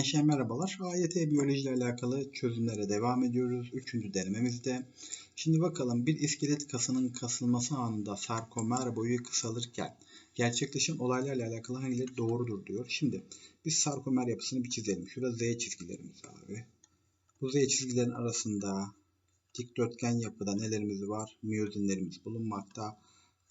Gençler merhabalar. AYT biyoloji ile alakalı çözümlere devam ediyoruz. Üçüncü denememizde. Şimdi bakalım bir iskelet kasının kasılması anında sarkomer boyu kısalırken gerçekleşen olaylarla alakalı hangileri doğrudur diyor. Şimdi biz sarkomer yapısını bir çizelim. Şurada Z çizgilerimiz abi. Bu Z çizgilerin arasında dikdörtgen yapıda nelerimiz var? Miyozinlerimiz bulunmakta.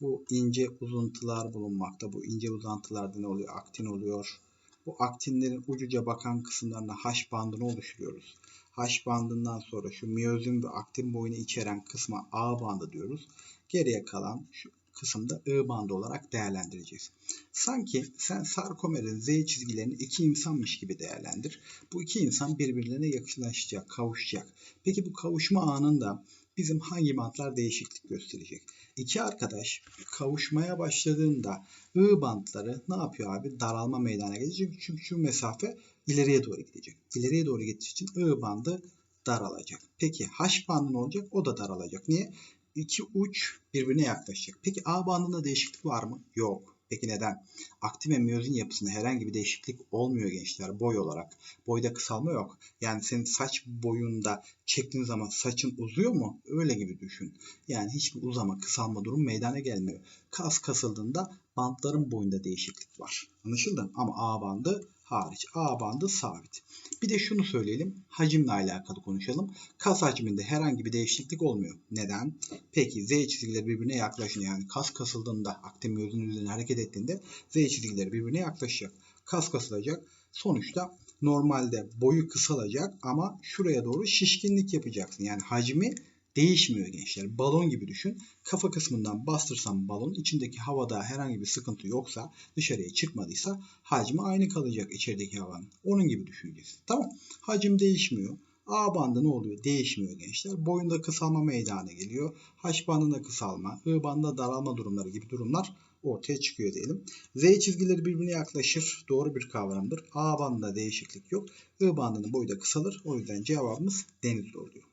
Bu ince uzuntular bulunmakta. Bu ince uzantılarda ne oluyor? Aktin oluyor bu aktinlerin ucuca bakan kısımlarına H bandını oluşturuyoruz. H bandından sonra şu miyozin ve aktin boyunu içeren kısma A bandı diyoruz. Geriye kalan şu kısımda I bandı olarak değerlendireceğiz. Sanki sen sarkomerin Z çizgilerini iki insanmış gibi değerlendir. Bu iki insan birbirlerine yakınlaşacak, kavuşacak. Peki bu kavuşma anında bizim hangi bantlar değişiklik gösterecek? İki arkadaş kavuşmaya başladığında I bantları ne yapıyor abi? Daralma meydana gelecek. Çünkü şu mesafe ileriye doğru gidecek. İleriye doğru gittiği için I bandı daralacak. Peki H bandı ne olacak? O da daralacak. Niye? İki uç birbirine yaklaşacak. Peki A bandında değişiklik var mı? Yok. Peki neden? Aktin ve miyozin yapısında herhangi bir değişiklik olmuyor gençler boy olarak. Boyda kısalma yok. Yani senin saç boyunda çektiğin zaman saçın uzuyor mu? Öyle gibi düşün. Yani hiçbir uzama, kısalma durum meydana gelmiyor. Kas kasıldığında bantların boyunda değişiklik var. Anlaşıldı? Ama A bandı hariç. A bandı sabit. Bir de şunu söyleyelim. Hacimle alakalı konuşalım. Kas hacminde herhangi bir değişiklik olmuyor. Neden? Peki Z çizgileri birbirine yaklaşın. Yani kas kasıldığında aktin üzerine hareket ettiğinde Z çizgileri birbirine yaklaşacak. Kas kasılacak. Sonuçta normalde boyu kısalacak ama şuraya doğru şişkinlik yapacaksın. Yani hacmi değişmiyor gençler. Balon gibi düşün. Kafa kısmından bastırsam balon içindeki havada herhangi bir sıkıntı yoksa dışarıya çıkmadıysa hacmi aynı kalacak içerideki havanın. Onun gibi düşüneceğiz. Tamam. Hacim değişmiyor. A bandı ne oluyor? Değişmiyor gençler. Boyunda kısalma meydana geliyor. H bandında kısalma, I bandında daralma durumları gibi durumlar ortaya çıkıyor diyelim. Z çizgileri birbirine yaklaşır. Doğru bir kavramdır. A bandında değişiklik yok. I bandının boyu da kısalır. O yüzden cevabımız denizli oluyor.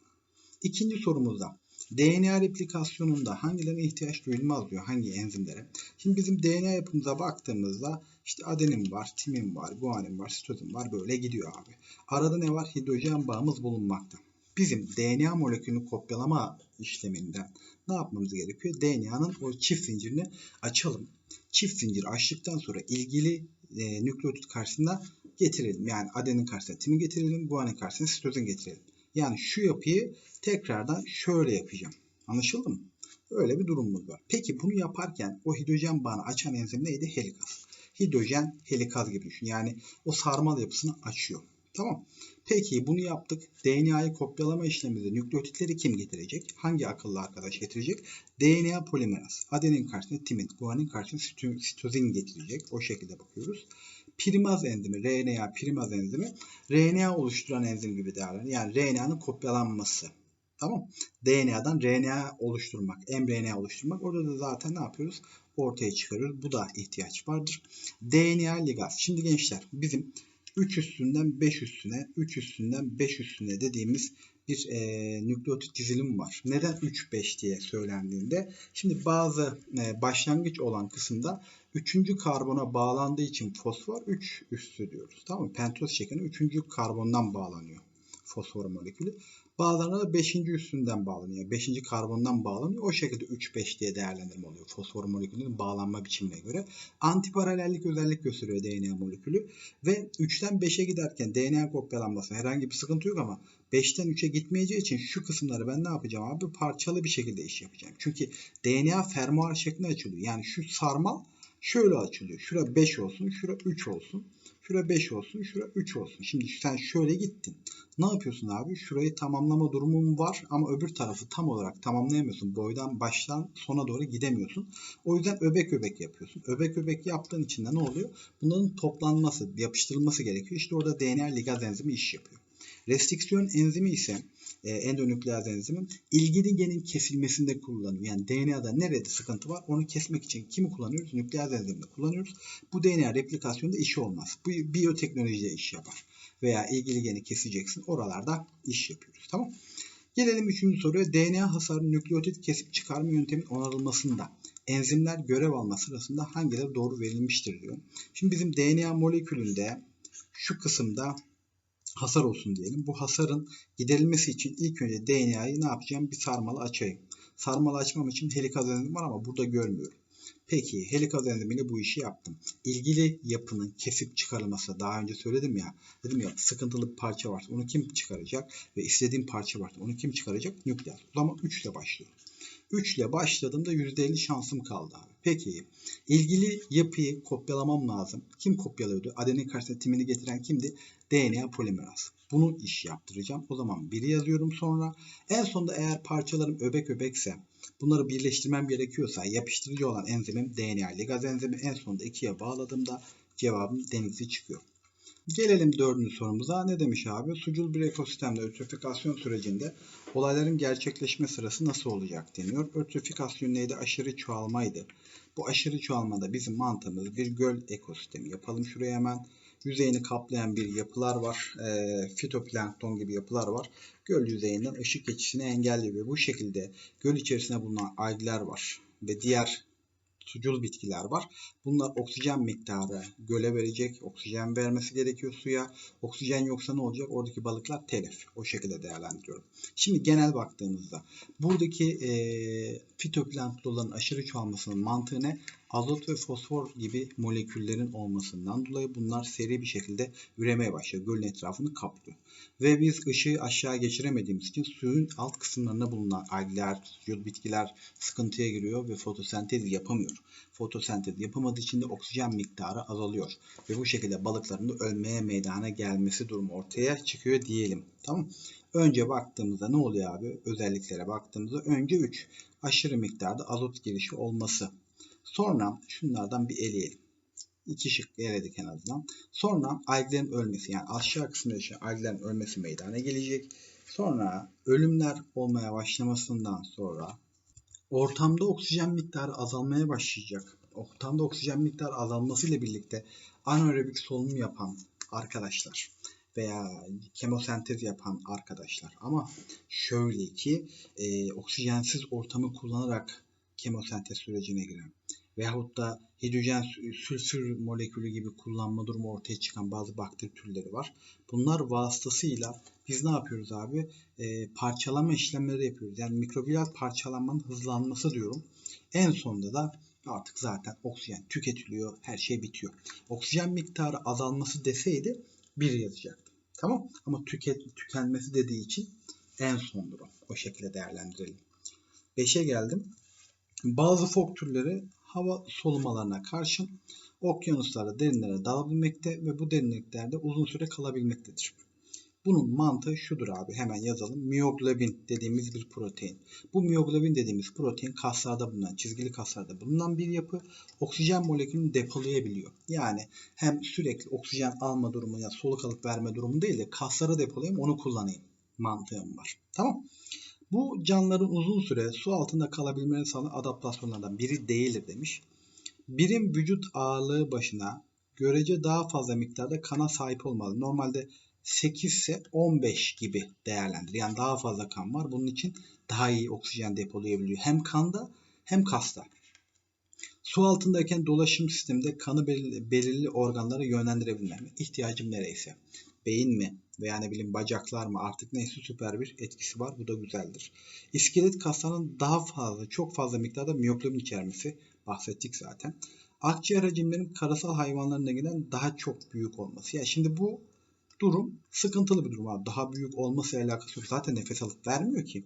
İkinci sorumuzda DNA replikasyonunda hangilerine ihtiyaç duyulmaz diyor. Hangi enzimlere? Şimdi bizim DNA yapımıza baktığımızda işte adenin var, timin var, guanin var, sitozin var böyle gidiyor abi. Arada ne var? Hidrojen bağımız bulunmakta. Bizim DNA molekülünü kopyalama işleminden ne yapmamız gerekiyor? DNA'nın o çift zincirini açalım. Çift zincir açtıktan sonra ilgili e, nükleotit karşısına getirelim. Yani adenin karşısına timin getirelim, guanin karşısına sitozin getirelim. Yani şu yapıyı tekrardan şöyle yapacağım. Anlaşıldı mı? Öyle bir durumumuz var. Peki bunu yaparken o hidrojen bağını açan enzim neydi? Helikaz. Hidrojen helikaz gibi düşün. Yani o sarmal yapısını açıyor. Tamam. Peki bunu yaptık. DNA'yı kopyalama işleminde nükleotitleri kim getirecek? Hangi akıllı arkadaş getirecek? DNA polimeraz. Adenin karşısına timin, guanin karşısına sitozin getirecek. O şekilde bakıyoruz primaz enzimi, RNA primaz enzimi RNA oluşturan enzim gibi değerlenir. Yani RNA'nın kopyalanması. Tamam. DNA'dan RNA oluşturmak, mRNA oluşturmak. Orada da zaten ne yapıyoruz? Ortaya çıkarıyoruz. Bu da ihtiyaç vardır. DNA ligaz. Şimdi gençler bizim 3 üstünden 5 üstüne, 3 üstünden 5 üstüne dediğimiz bir e, nükleotit dizilim var. Neden 3-5 diye söylendiğinde şimdi bazı e, başlangıç olan kısımda 3. karbona bağlandığı için fosfor 3 üstü diyoruz. Tamam mı? Pentoz şeklinde 3. karbondan bağlanıyor fosfor molekülü. Bazılarına da 5. üstünden bağlanıyor. 5. karbondan bağlanıyor. O şekilde 3-5 diye değerlendirme oluyor. Fosfor molekülünün bağlanma biçimine göre. Antiparalellik özellik gösteriyor DNA molekülü. Ve 3'ten 5'e giderken DNA kopyalanması herhangi bir sıkıntı yok ama 5'ten 3'e gitmeyeceği için şu kısımları ben ne yapacağım abi? Parçalı bir şekilde iş yapacağım. Çünkü DNA fermuar şeklinde açılıyor. Yani şu sarmal şöyle açılıyor. Şura 5 olsun, şura 3 olsun. Şura 5 olsun, şura 3 olsun. Şimdi sen şöyle gittin. Ne yapıyorsun abi? Şurayı tamamlama durumun var ama öbür tarafı tam olarak tamamlayamıyorsun. Boydan baştan sona doğru gidemiyorsun. O yüzden öbek öbek yapıyorsun. Öbek öbek yaptığın için de ne oluyor? Bunların toplanması, yapıştırılması gerekiyor. İşte orada DNA ligaz enzimi iş yapıyor. Restriksiyon enzimi ise e, endonükleaz enzimin ilgili genin kesilmesinde kullanılıyor. Yani DNA'da nerede sıkıntı var onu kesmek için kimi kullanıyoruz? Nükleaz enzimini kullanıyoruz. Bu DNA replikasyonda işi olmaz. Bu biyoteknolojide iş yapar. Veya ilgili geni keseceksin. Oralarda iş yapıyoruz. Tamam Gelelim üçüncü soruya. DNA hasarı nükleotit kesip çıkarma yönteminin onarılmasında enzimler görev alma sırasında hangileri doğru verilmiştir diyor. Şimdi bizim DNA molekülünde şu kısımda hasar olsun diyelim. Bu hasarın giderilmesi için ilk önce DNA'yı ne yapacağım? Bir sarmalı açayım. Sarmalı açmam için helikaz enzimi var ama burada görmüyorum. Peki helikaz enzimiyle bu işi yaptım. İlgili yapının kesip çıkarılması daha önce söyledim ya. Dedim ya sıkıntılı bir parça varsa onu kim çıkaracak? Ve istediğim parça varsa onu kim çıkaracak? Nükleer. O zaman 3 ile başlıyorum. 3 ile başladığımda %50 şansım kaldı abi. Peki ilgili yapıyı kopyalamam lazım. Kim kopyalıyordu? Adenin karşısına timini getiren kimdi? DNA polimeraz. Bunu iş yaptıracağım. O zaman biri yazıyorum sonra. En sonunda eğer parçalarım öbek öbekse bunları birleştirmem gerekiyorsa yapıştırıcı olan enzimim DNA ligaz enzimi en sonunda ikiye bağladığımda cevabım denizli çıkıyor. Gelelim dördüncü sorumuza. Ne demiş abi? Sucul bir ekosistemde ötrifikasyon sürecinde olayların gerçekleşme sırası nasıl olacak deniyor. Ötrifikasyon neydi? Aşırı çoğalmaydı. Bu aşırı çoğalmada bizim mantığımız bir göl ekosistemi yapalım şuraya hemen. Yüzeyini kaplayan bir yapılar var. E, fitoplankton gibi yapılar var. Göl yüzeyinden ışık geçişini engelliyor ve bu şekilde göl içerisinde bulunan algler var ve diğer sucul bitkiler var. Bunlar oksijen miktarı göle verecek. Oksijen vermesi gerekiyor suya. Oksijen yoksa ne olacak? Oradaki balıklar telef. O şekilde değerlendiriyorum. Şimdi genel baktığımızda buradaki e, fitoplanktonların aşırı çoğalmasının mantığı ne? Azot ve fosfor gibi moleküllerin olmasından dolayı bunlar seri bir şekilde üremeye başlıyor. Gölün etrafını kaplıyor. Ve biz ışığı aşağı geçiremediğimiz için suyun alt kısımlarında bulunan algler, sucul bitkiler sıkıntıya giriyor ve fotosentez yapamıyor. Fotosentez yapamadığı için de oksijen miktarı azalıyor. Ve bu şekilde balıkların da ölmeye meydana gelmesi durumu ortaya çıkıyor diyelim. Tamam Önce baktığımızda ne oluyor abi? Özelliklere baktığımızda önce 3. Aşırı miktarda azot girişi olması. Sonra şunlardan bir eleyelim. İki şık eledik en azından. Sonra alglerin ölmesi yani aşağı kısmında yaşayan alglerin ölmesi meydana gelecek. Sonra ölümler olmaya başlamasından sonra ortamda oksijen miktarı azalmaya başlayacak. Ortamda oksijen miktarı azalmasıyla birlikte anaerobik solunum yapan arkadaşlar veya kemosentez yapan arkadaşlar. Ama şöyle ki e, oksijensiz ortamı kullanarak kemosentez sürecine giren veyahut da hidrojen sülfür molekülü gibi kullanma durumu ortaya çıkan bazı bakteri türleri var. Bunlar vasıtasıyla biz ne yapıyoruz abi? E, parçalama işlemleri yapıyoruz. Yani mikrobiyal parçalanmanın hızlanması diyorum. En sonunda da artık zaten oksijen tüketiliyor. Her şey bitiyor. Oksijen miktarı azalması deseydi bir yazacaktım. Tamam Ama tüket, tükenmesi dediği için en sondur o. O şekilde değerlendirelim. 5'e geldim. Bazı fok türleri hava solumalarına karşın okyanuslarda derinlere dalabilmekte ve bu derinliklerde uzun süre kalabilmektedir. Bunun mantığı şudur abi hemen yazalım. Miyoglobin dediğimiz bir protein. Bu miyoglobin dediğimiz protein kaslarda bulunan, çizgili kaslarda bulunan bir yapı. Oksijen molekülünü depolayabiliyor. Yani hem sürekli oksijen alma durumu ya soluk alıp verme durumu değil de kaslara depolayayım onu kullanayım mantığım var. Tamam. Bu canlıların uzun süre su altında kalabilmelerini sağlayan adaptasyonlardan biri değildir demiş. Birim vücut ağırlığı başına görece daha fazla miktarda kana sahip olmalı. Normalde 8 ise 15 gibi değerlendir. Yani daha fazla kan var. Bunun için daha iyi oksijen depolayabiliyor. Hem kanda hem kasta. Su altındayken dolaşım sisteminde kanı belirli, belirli organlara yönlendirebilmem. İhtiyacım nereyse. Beyin mi veya ne bileyim bacaklar mı artık neyse süper bir etkisi var. Bu da güzeldir. İskelet kaslarının daha fazla çok fazla miktarda miyoglobin içermesi bahsettik zaten. Akciğer hacimlerinin karasal hayvanlarına giden daha çok büyük olması. Ya yani şimdi bu durum sıkıntılı bir durum abi. Daha büyük olması alakası yok. Zaten nefes alıp vermiyor ki.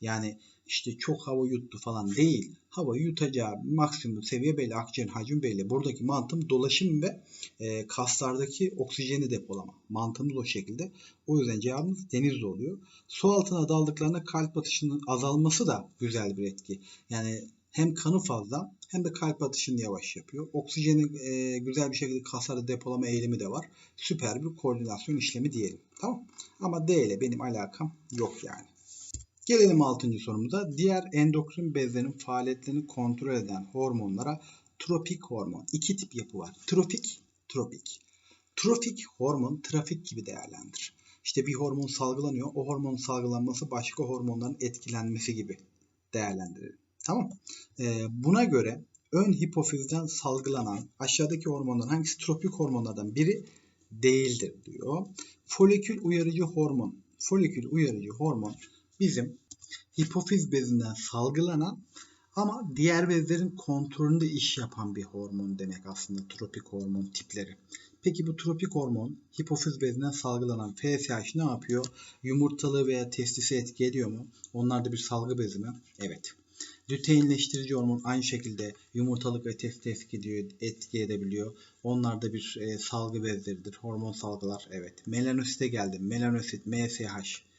Yani işte çok hava yuttu falan değil. Havayı yutacağı maksimum seviye belli, akciğer hacmi belli. Buradaki mantım dolaşım ve e, kaslardaki oksijeni depolama. Mantığımız o şekilde. O yüzden cevabımız denizde oluyor. Su altına daldıklarında kalp atışının azalması da güzel bir etki. Yani hem kanı fazla hem de kalp atışını yavaş yapıyor. Oksijeni e, güzel bir şekilde kaslarda depolama eğilimi de var. Süper bir koordinasyon işlemi diyelim. Tamam. Ama D ile benim alakam yok yani. Gelelim 6. sorumuza. Diğer endokrin bezlerin faaliyetlerini kontrol eden hormonlara tropik hormon. İki tip yapı var. Tropik, tropik. Tropik hormon trafik gibi değerlendir. İşte bir hormon salgılanıyor. O hormonun salgılanması başka hormonların etkilenmesi gibi değerlendirilir. Tamam. Ee, buna göre ön hipofizden salgılanan aşağıdaki hormonların hangisi tropik hormonlardan biri değildir diyor. Folikül uyarıcı hormon. Folikül uyarıcı hormon bizim hipofiz bezinden salgılanan ama diğer bezlerin kontrolünde iş yapan bir hormon demek aslında tropik hormon tipleri. Peki bu tropik hormon hipofiz bezinden salgılanan FSH ne yapıyor? Yumurtalığı veya testisi etki ediyor mu? Onlar da bir salgı bezi mi? Evet. Lüteinleştirici hormon aynı şekilde yumurtalık ve testi etki, ediyor, etki edebiliyor. Onlar da bir e, salgı bezleridir. Hormon salgılar. Evet. Melanosite geldi. Melanosit, MSH.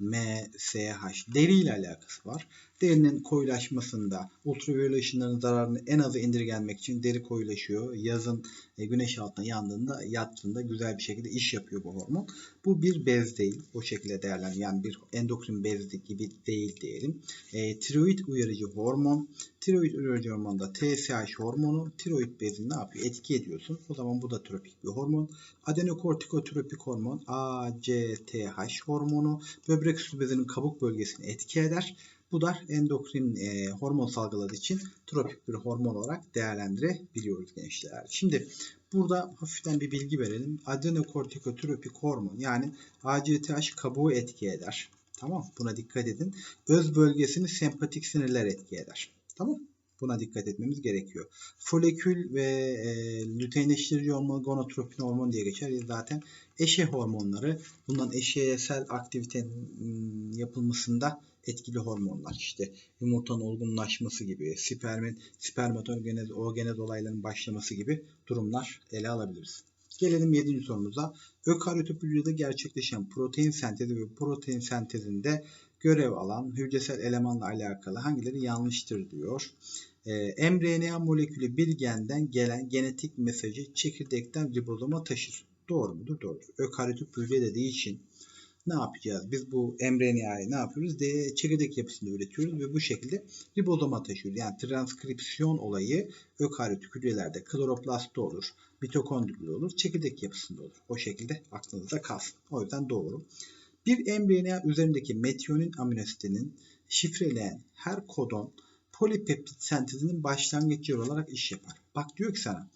MSH deri ile alakası var. Derinin koyulaşmasında ultraviyole ışınların zararını en aza indirgenmek için deri koyulaşıyor. Yazın e, güneş altında yandığında yattığında güzel bir şekilde iş yapıyor bu hormon. Bu bir bez değil. O şekilde değerlendiriyor. Yani bir endokrin bez gibi değil diyelim. E, tiroid uyarıcı hormon. Tiroid uyarıcı hormonda TSH hormonu tiroid bezini ne yapıyor? Etki ediyorsun. O zaman bu da tropik bir hormon. Adenokortikotropik hormon ACTH hormonu böbrek üstü bezinin kabuk bölgesini etki eder. Bu da endokrin e, hormon salgıladığı için tropik bir hormon olarak değerlendirebiliyoruz gençler. Şimdi burada hafiften bir bilgi verelim. Adenokortikotropik hormon yani ACTH kabuğu etki eder. Tamam Buna dikkat edin. Öz bölgesini sempatik sinirler etki eder. Tamam Buna dikkat etmemiz gerekiyor. Folikül ve e, lüteinleştirici hormon, gonotropin hormon diye geçer. Zaten eşe hormonları. Bundan eşeysel aktivitenin yapılmasında etkili hormonlar işte yumurtanın olgunlaşması gibi, spermin, spermatogenez, oogenez olaylarının başlaması gibi durumlar ele alabiliriz. Gelelim 7. sorumuza. Ökaryotip hücrede gerçekleşen protein sentezi ve protein sentezinde görev alan hücresel elemanla alakalı hangileri yanlıştır diyor. Ee, mRNA molekülü bir genden gelen genetik mesajı çekirdekten ribozoma taşır. Doğru mudur? Doğrudur. Ökaryotip hücre dediği için ne yapacağız? Biz bu mRNA'yı ne yapıyoruz? De, çekirdek yapısında üretiyoruz ve bu şekilde ribozoma taşıyoruz. Yani transkripsiyon olayı ökaryotik hücrelerde kloroplastta olur, mitokondride olur, çekirdek yapısında olur. O şekilde aklınızda kalsın. O yüzden doğru. Bir mRNA üzerindeki metionin aminositinin şifreleyen her kodon polipeptit sentezinin başlangıç yeri olarak iş yapar. Bak diyor ki sana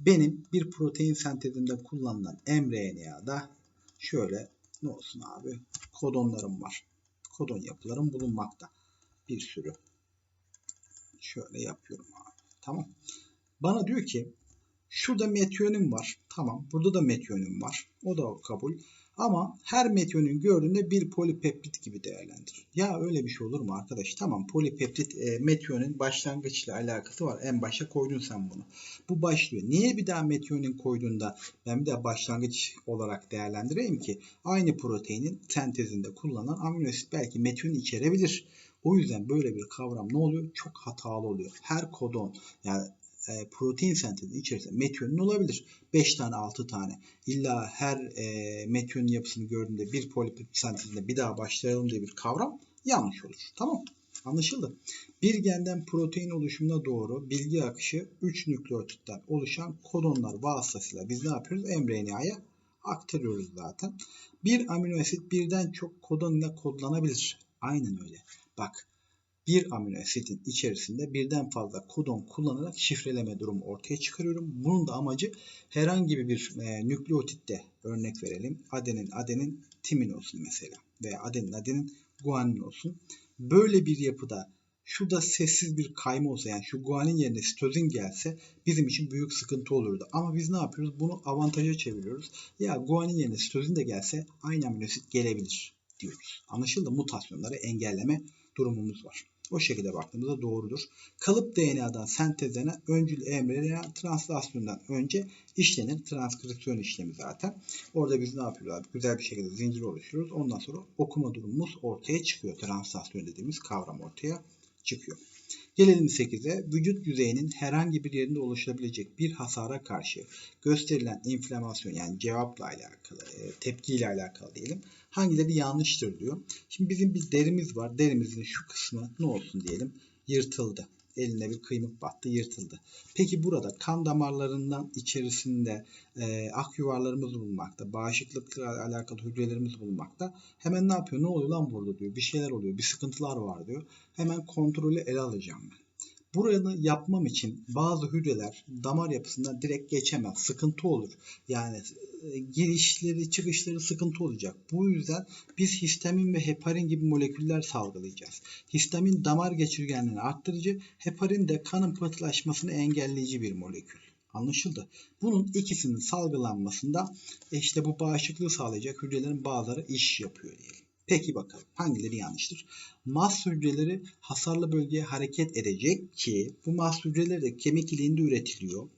benim bir protein sentezinde kullanılan mRNA'da şöyle ne olsun abi kodonlarım var. Kodon yapılarım bulunmakta. Bir sürü. Şöyle yapıyorum abi. Tamam. Bana diyor ki şurada metionin var. Tamam. Burada da metionin var. O da kabul. Ama her metionin gördüğünde bir polipeptit gibi değerlendir. Ya öyle bir şey olur mu arkadaş? Tamam polipeptit e, metionin başlangıçla alakası var. En başa koydun sen bunu. Bu başlıyor. Niye bir daha metionin koyduğunda ben bir daha başlangıç olarak değerlendireyim ki aynı proteinin sentezinde kullanılan amino asit belki metionin içerebilir. O yüzden böyle bir kavram ne oluyor? Çok hatalı oluyor. Her kodon yani e, protein sentezinin içerisinde metionin olabilir. 5 tane 6 tane. İlla her e, metionin yapısını gördüğünde bir polipeptit sentezinde bir daha başlayalım diye bir kavram yanlış olur. Tamam Anlaşıldı. Bir genden protein oluşumuna doğru bilgi akışı 3 nükleotitten oluşan kodonlar vasıtasıyla biz ne yapıyoruz? mRNA'ya aktarıyoruz zaten. Bir amino asit birden çok kodon ile kodlanabilir. Aynen öyle. Bak bir amino asitin içerisinde birden fazla kodon kullanarak şifreleme durumu ortaya çıkarıyorum. Bunun da amacı herhangi bir e, nükleotitte örnek verelim. Adenin adenin timin olsun mesela veya adenin adenin guanin olsun. Böyle bir yapıda şurada sessiz bir kayma olsa yani şu guanin yerine sitozin gelse bizim için büyük sıkıntı olurdu. Ama biz ne yapıyoruz? Bunu avantaja çeviriyoruz. Ya guanin yerine sitozin de gelse aynı amino asit gelebilir diyoruz. Anlaşıldı? Mutasyonları engelleme durumumuz var. O şekilde baktığımızda doğrudur. Kalıp DNA'dan sentezlenen öncül mRNA translasyondan önce işlenen transkripsiyon işlemi zaten. Orada biz ne yapıyoruz abi? Güzel bir şekilde zincir oluşturuyoruz. Ondan sonra okuma durumumuz ortaya çıkıyor. Translasyon dediğimiz kavram ortaya çıkıyor. Gelelim 8'e. Vücut yüzeyinin herhangi bir yerinde oluşabilecek bir hasara karşı gösterilen inflamasyon yani cevapla alakalı, e, tepkiyle alakalı diyelim. Hangileri yanlıştır diyor. Şimdi bizim bir derimiz var. Derimizin şu kısmı ne olsun diyelim yırtıldı. Eline bir kıymık battı yırtıldı. Peki burada kan damarlarından içerisinde e, ak yuvarlarımız bulunmakta. Bağışıklıkla alakalı hücrelerimiz bulunmakta. Hemen ne yapıyor? Ne oluyor lan burada diyor. Bir şeyler oluyor. Bir sıkıntılar var diyor. Hemen kontrolü ele alacağım ben. Buranı yapmam için bazı hücreler damar yapısından direkt geçemez. Sıkıntı olur. Yani e, girişleri çıkışları sıkıntı olacak. Bu yüzden biz histamin ve heparin gibi moleküller salgılayacağız. Histamin damar geçirgenliğini arttırıcı, heparin de kanın pıhtılaşmasını engelleyici bir molekül. Anlaşıldı. Bunun ikisinin salgılanmasında e, işte bu bağışıklığı sağlayacak hücrelerin bazıları iş yapıyor diyelim. Peki bakalım hangileri yanlıştır? Mast hücreleri hasarlı bölgeye hareket edecek ki bu mast hücreleri de kemik iliğinde üretiliyor.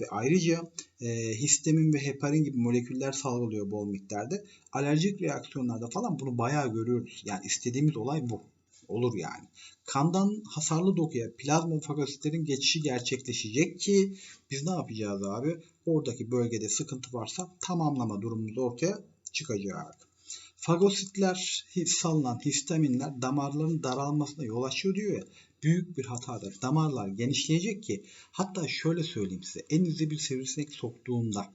Ve ayrıca e, histamin ve heparin gibi moleküller salgılıyor bol miktarda. Alerjik reaksiyonlarda falan bunu bayağı görüyoruz. Yani istediğimiz olay bu. Olur yani. Kandan hasarlı dokuya plazma fagositlerin geçişi gerçekleşecek ki biz ne yapacağız abi? Oradaki bölgede sıkıntı varsa tamamlama durumumuz ortaya çıkacak. Fagositler salınan histaminler damarların daralmasına yol açıyor diyor ya. Büyük bir hatadır. Damarlar genişleyecek ki hatta şöyle söyleyeyim size. Elinize bir sivrisinek soktuğunda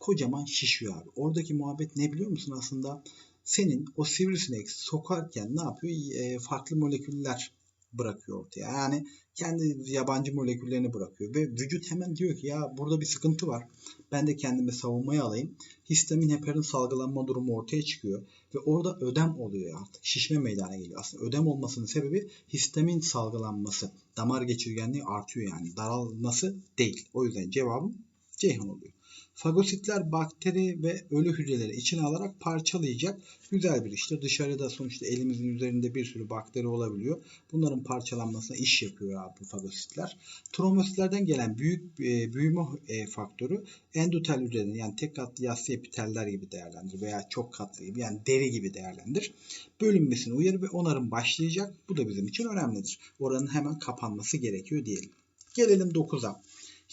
kocaman şişiyor abi. Oradaki muhabbet ne biliyor musun aslında? Senin o sivrisinek sokarken ne yapıyor? E, farklı moleküller bırakıyor ortaya. Yani kendi yabancı moleküllerini bırakıyor ve vücut hemen diyor ki ya burada bir sıkıntı var. Ben de kendimi savunmaya alayım. Histamin heparin salgılanma durumu ortaya çıkıyor ve orada ödem oluyor artık. Şişme meydana geliyor. Aslında ödem olmasının sebebi histamin salgılanması. Damar geçirgenliği artıyor yani. Daralması değil. O yüzden cevabım Ceyhan oluyor. Fagositler bakteri ve ölü hücreleri içine alarak parçalayacak güzel bir iştir. Dışarıda sonuçta elimizin üzerinde bir sürü bakteri olabiliyor. Bunların parçalanmasına iş yapıyor abi bu fagositler. Trombositlerden gelen büyük e, büyüme e, faktörü endotel hücrelerin yani tek katlı yassı epiteller gibi değerlendir veya çok katlı gibi yani deri gibi değerlendir. Bölünmesini uyarır ve onarım başlayacak. Bu da bizim için önemlidir. Oranın hemen kapanması gerekiyor diyelim. Gelelim 9'a.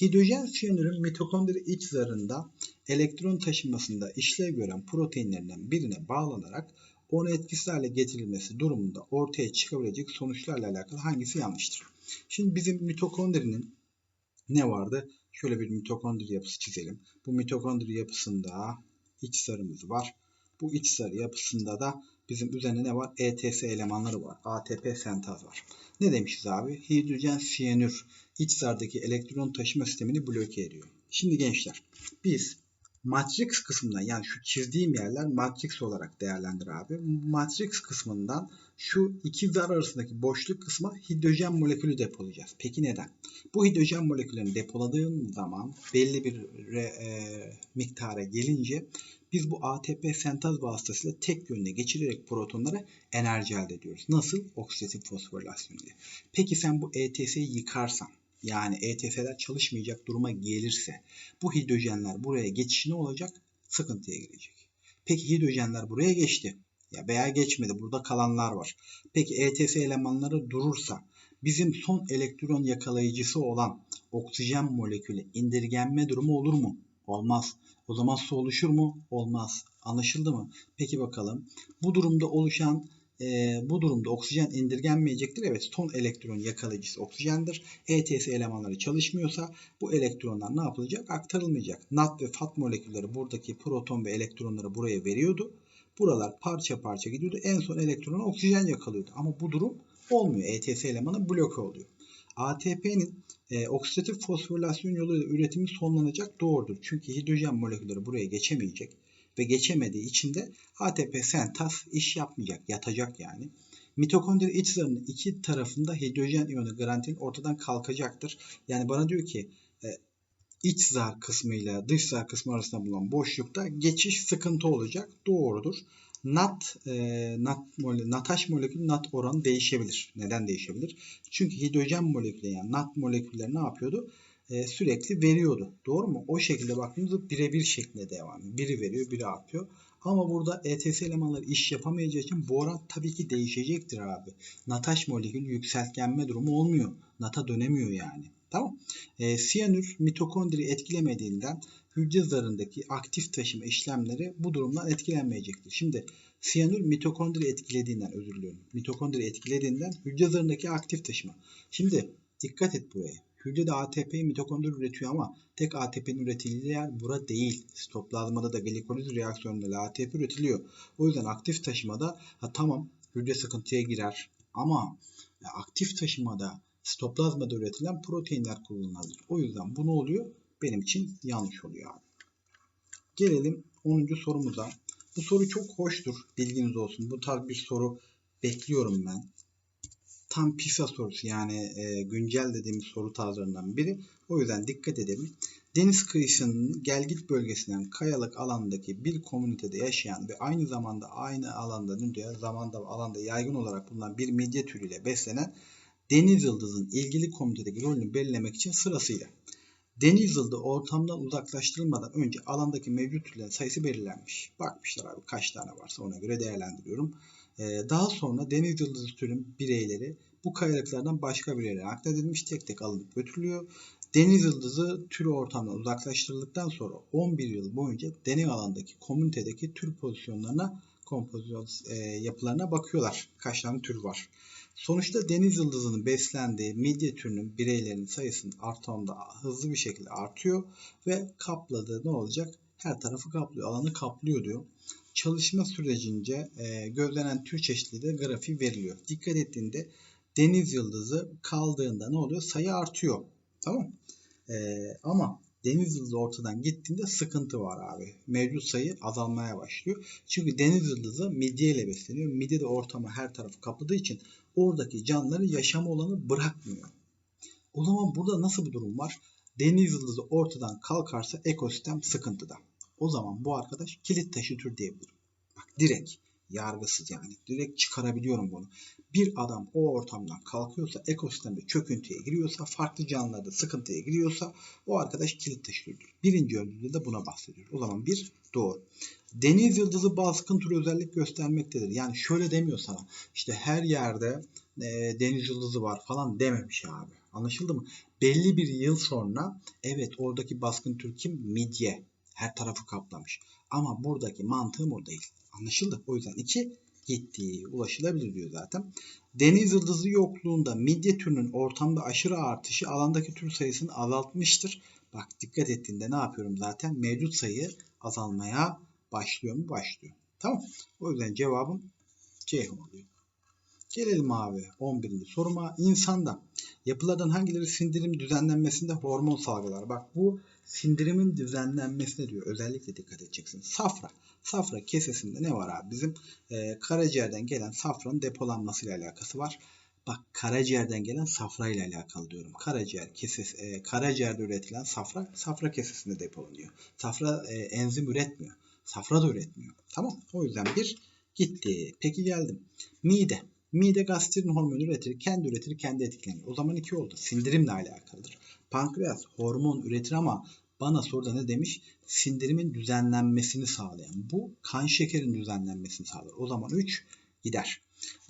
Hidrojen siyanürün mitokondri iç zarında elektron taşımasında işlev gören proteinlerinden birine bağlanarak onu etkisiz hale getirilmesi durumunda ortaya çıkabilecek sonuçlarla alakalı hangisi yanlıştır? Şimdi bizim mitokondrinin ne vardı? Şöyle bir mitokondri yapısı çizelim. Bu mitokondri yapısında iç zarımız var. Bu iç zarı yapısında da bizim üzerinde ne var? ETS elemanları var. ATP sentaz var. Ne demişiz abi? Hidrojen siyanür iç zardaki elektron taşıma sistemini bloke ediyor. Şimdi gençler biz matrix kısmından yani şu çizdiğim yerler matrix olarak değerlendir abi. Matrix kısmından şu iki zar arasındaki boşluk kısma hidrojen molekülü depolayacağız. Peki neden? Bu hidrojen moleküllerini depoladığım zaman belli bir re, e, miktara gelince biz bu ATP sentaz vasıtasıyla tek yönde geçirerek protonlara enerji elde ediyoruz. Nasıl? Oksidatif fosforilasyon ile. Peki sen bu ETS'yi yıkarsan yani ETF'ler çalışmayacak duruma gelirse bu hidrojenler buraya geçişi ne olacak? Sıkıntıya girecek. Peki hidrojenler buraya geçti. Ya veya geçmedi. Burada kalanlar var. Peki ETS elemanları durursa bizim son elektron yakalayıcısı olan oksijen molekülü indirgenme durumu olur mu? Olmaz. O zaman su oluşur mu? Olmaz. Anlaşıldı mı? Peki bakalım. Bu durumda oluşan e, bu durumda oksijen indirgenmeyecektir. Evet son elektron yakalayıcısı oksijendir. ETS elemanları çalışmıyorsa bu elektronlar ne yapılacak? Aktarılmayacak. NAT ve FAT molekülleri buradaki proton ve elektronları buraya veriyordu. Buralar parça parça gidiyordu. En son elektronu oksijen yakalıyordu. Ama bu durum olmuyor. ETS elemanı bloke oluyor. ATP'nin e, oksidatif fosforilasyon yoluyla üretimi sonlanacak doğrudur. Çünkü hidrojen molekülleri buraya geçemeyecek ve geçemediği için de ATP sentaz iş yapmayacak, yatacak yani. Mitokondri iç zarının iki tarafında hidrojen iyonu garantin ortadan kalkacaktır. Yani bana diyor ki e, iç zar kısmıyla dış zar kısmı arasında bulunan boşlukta geçiş sıkıntı olacak. Doğrudur. NAT, e, NAT mole, NATH molekülü NAT oranı değişebilir. Neden değişebilir? Çünkü hidrojen molekülü yani NAT molekülleri ne yapıyordu? e, sürekli veriyordu. Doğru mu? O şekilde baktığımızda birebir şeklinde devam ediyor. Biri veriyor, biri artıyor. Ama burada ETS elemanları iş yapamayacağı için bu oran tabii ki değişecektir abi. Nataş molekül yükseltgenme durumu olmuyor. Nata dönemiyor yani. Tamam. E, siyanür mitokondri etkilemediğinden hücre zarındaki aktif taşıma işlemleri bu durumdan etkilenmeyecektir. Şimdi siyanür mitokondri etkilediğinden özür diliyorum. Mitokondri etkilediğinden hücre zarındaki aktif taşıma. Şimdi dikkat et buraya. Hücrede ATP'yi mitokondri üretiyor ama tek ATP'nin üretildiği yer bura değil. Sitoplazmada da glikoliz reaksiyonunda ATP üretiliyor. O yüzden aktif taşımada ha tamam hücre sıkıntıya girer ama aktif taşımada sitoplazmada üretilen proteinler kullanılabilir. O yüzden bu ne oluyor? Benim için yanlış oluyor. Gelelim 10. sorumuza. Bu soru çok hoştur. Bilginiz olsun. Bu tarz bir soru bekliyorum ben. Tam PISA sorusu yani e, güncel dediğimiz soru tarzlarından biri. O yüzden dikkat edelim. Deniz kıyısının gelgit bölgesinden kayalık alandaki bir komünitede yaşayan ve aynı zamanda aynı alanda, zamanda alanda yaygın olarak bulunan bir midye türüyle beslenen deniz yıldızın ilgili komitedeki rolünü belirlemek için sırasıyla deniz yıldızı ortamdan uzaklaştırılmadan önce alandaki mevcut türlerin sayısı belirlenmiş. Bakmışlar abi kaç tane varsa ona göre değerlendiriyorum. Ee, daha sonra deniz yıldızı türün bireyleri bu kayalıklardan başka bir yere nakledilmiş tek tek alınıp götürülüyor. Deniz yıldızı türü ortamdan uzaklaştırıldıktan sonra 11 yıl boyunca deney alandaki komünitedeki tür pozisyonlarına kompozisyon e, yapılarına bakıyorlar. Kaç tane tür var. Sonuçta deniz yıldızının beslendiği midye türünün bireylerinin sayısının artamda hızlı bir şekilde artıyor ve kapladığı ne olacak? Her tarafı kaplıyor, alanı kaplıyor diyor. Çalışma sürecince e, gözlenen tür çeşitliliği de grafiği veriliyor. Dikkat ettiğinde deniz yıldızı kaldığında ne oluyor? Sayı artıyor. Tamam. Ee, ama deniz yıldızı ortadan gittiğinde sıkıntı var abi. Mevcut sayı azalmaya başlıyor. Çünkü deniz yıldızı midye ile besleniyor. Midye de ortamı her tarafı kapladığı için oradaki canlıların yaşam olanı bırakmıyor. O zaman burada nasıl bir durum var? Deniz yıldızı ortadan kalkarsa ekosistem sıkıntıda. O zaman bu arkadaş kilit taşı tür diyebilirim. Bak direkt yargısız yani. Direkt çıkarabiliyorum bunu. Bir adam o ortamdan kalkıyorsa, ekosistemde çöküntüye giriyorsa, farklı canlılarda sıkıntıya giriyorsa o arkadaş kilit taşıyordur. Birinci öncülde de buna bahsediyor. O zaman bir doğru. Deniz yıldızı baskın tür özellik göstermektedir. Yani şöyle demiyor sana. İşte her yerde e, deniz yıldızı var falan dememiş abi. Anlaşıldı mı? Belli bir yıl sonra evet oradaki baskın tür kim? Midye. Her tarafı kaplamış. Ama buradaki mantığım o değil. Anlaşıldı. O yüzden 2 gitti. Ulaşılabilir diyor zaten. Deniz yıldızı yokluğunda midye türünün ortamda aşırı artışı alandaki tür sayısını azaltmıştır. Bak dikkat ettiğinde ne yapıyorum zaten? Mevcut sayı azalmaya başlıyor mu? Başlıyor. Tamam. O yüzden cevabım Ceyhun oluyor. Gelelim abi 11. soruma. İnsanda yapılardan hangileri sindirim düzenlenmesinde hormon salgılar? Bak bu sindirimin düzenlenmesine diyor. Özellikle dikkat edeceksin. Safra. Safra kesesinde ne var abi? Bizim e, karaciğerden gelen safranın depolanmasıyla alakası var. Bak karaciğerden gelen safra ile alakalı diyorum. Karaciğer kesesi, e, karaciğerde üretilen safra safra kesesinde depolanıyor. Safra e, enzim üretmiyor. Safra da üretmiyor. Tamam. O yüzden bir gitti. Peki geldim. Mide. Mide gastrin hormonu üretir, kendi üretir, kendi etkilenir. O zaman iki oldu. Sindirimle alakalıdır. Pankreas hormon üretir ama bana soruda ne demiş? Sindirimin düzenlenmesini sağlayan. Bu kan şekerin düzenlenmesini sağlar. O zaman 3 gider.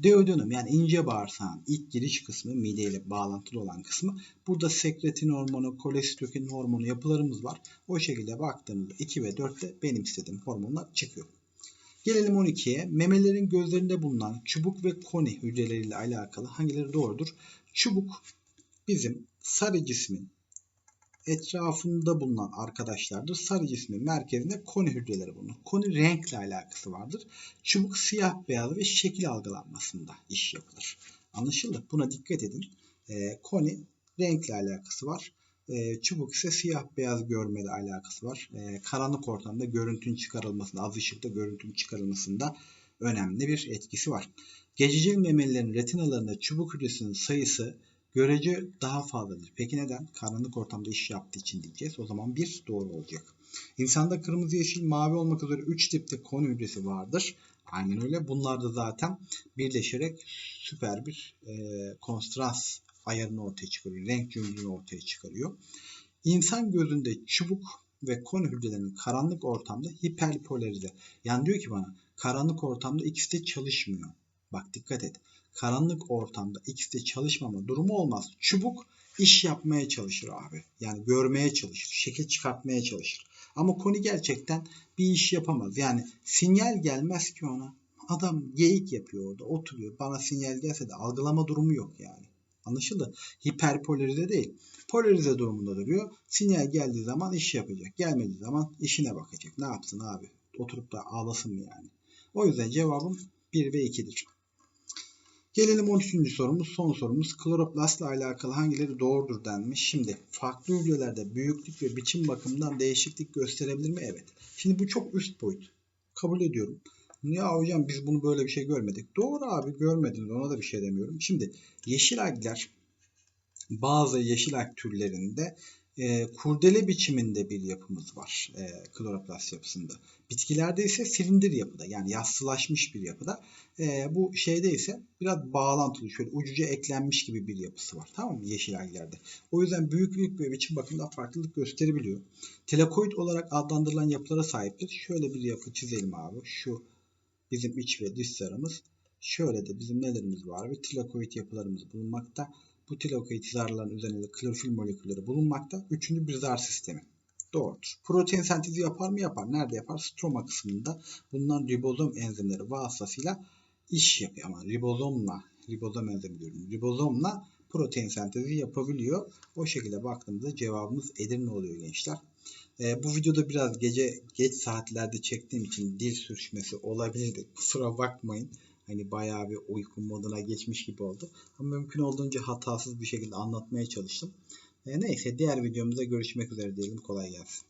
Duodenum yani ince bağırsağın ilk giriş kısmı mide ile bağlantılı olan kısmı. Burada sekretin hormonu, kolesitokin hormonu yapılarımız var. O şekilde baktığımızda 2 ve 4'te benim istediğim hormonlar çıkıyor. Gelelim 12'ye. Memelerin gözlerinde bulunan çubuk ve koni hücreleriyle alakalı hangileri doğrudur? Çubuk bizim sarı cismin etrafında bulunan arkadaşlardır. Sarı cismin merkezinde koni hücreleri bulunur. Koni renkle alakası vardır. Çubuk siyah beyaz ve şekil algılanmasında iş yapılır. Anlaşıldı. Buna dikkat edin. E, koni renkle alakası var. E, çubuk ise siyah beyaz görmeyle alakası var. E, karanlık ortamda görüntünün çıkarılmasında, az ışıkta görüntünün çıkarılmasında önemli bir etkisi var. Gececil memelilerin retinalarında çubuk hücresinin sayısı görece daha fazladır. Peki neden? Karanlık ortamda iş yaptığı için diyeceğiz. O zaman bir doğru olacak. İnsanda kırmızı, yeşil, mavi olmak üzere 3 tipte konu hücresi vardır. Aynen öyle. Bunlar da zaten birleşerek süper bir e, konstras ayarını ortaya çıkarıyor. Renk cümlelerini ortaya çıkarıyor. İnsan gözünde çubuk ve konu hücrelerinin karanlık ortamda hiperpolarize. Yani diyor ki bana karanlık ortamda ikisi de çalışmıyor. Bak dikkat et karanlık ortamda X'te çalışmama durumu olmaz. Çubuk iş yapmaya çalışır abi. Yani görmeye çalışır, şekil çıkartmaya çalışır. Ama koni gerçekten bir iş yapamaz. Yani sinyal gelmez ki ona. Adam geyik yapıyor orada, oturuyor. Bana sinyal gelse de algılama durumu yok yani. Anlaşıldı? Hiperpolarize değil. Polarize durumunda duruyor. Sinyal geldiği zaman iş yapacak. Gelmediği zaman işine bakacak. Ne yapsın abi? Oturup da ağlasın mı yani? O yüzden cevabım 1 ve 2'dir. Gelelim 13. sorumuz, son sorumuz. Kloroplastla alakalı hangileri doğrudur denmiş. Şimdi farklı hücrelerde büyüklük ve biçim bakımından değişiklik gösterebilir mi? Evet. Şimdi bu çok üst boyut. Kabul ediyorum. Ya hocam biz bunu böyle bir şey görmedik. Doğru abi görmediniz ona da bir şey demiyorum. Şimdi yeşil algler bazı yeşil alg türlerinde e, kurdele biçiminde bir yapımız var e, kloroplast yapısında. Bitkilerde ise silindir yapıda yani yassılaşmış bir yapıda. E, bu şeyde ise biraz bağlantılı şöyle ucuca eklenmiş gibi bir yapısı var tamam mı yeşil alglerde. O yüzden büyüklük ve biçim bakımında farklılık gösterebiliyor. Telekoid olarak adlandırılan yapılara sahiptir. Şöyle bir yapı çizelim abi. Şu bizim iç ve dış sarımız. Şöyle de bizim nelerimiz var? Bir tilakoid yapılarımız bulunmakta. Bu tilakoid zarların üzerinde klorofil molekülleri bulunmakta. Üçüncü bir zar sistemi. Doğrudur. Protein sentezi yapar mı? Yapar. Nerede yapar? Stroma kısmında bulunan ribozom enzimleri vasıtasıyla iş yapıyor. Ama ribozomla, ribozom enzimi diyorum. Ribozomla protein sentezi yapabiliyor. O şekilde baktığımızda cevabımız Edirne oluyor gençler. Ee, bu videoda biraz gece geç saatlerde çektiğim için dil sürüşmesi olabilirdi. Kusura bakmayın. Hani bayağı bir uyku moduna geçmiş gibi oldu. Ama mümkün olduğunca hatasız bir şekilde anlatmaya çalıştım. E, neyse diğer videomuzda görüşmek üzere diyelim. Kolay gelsin.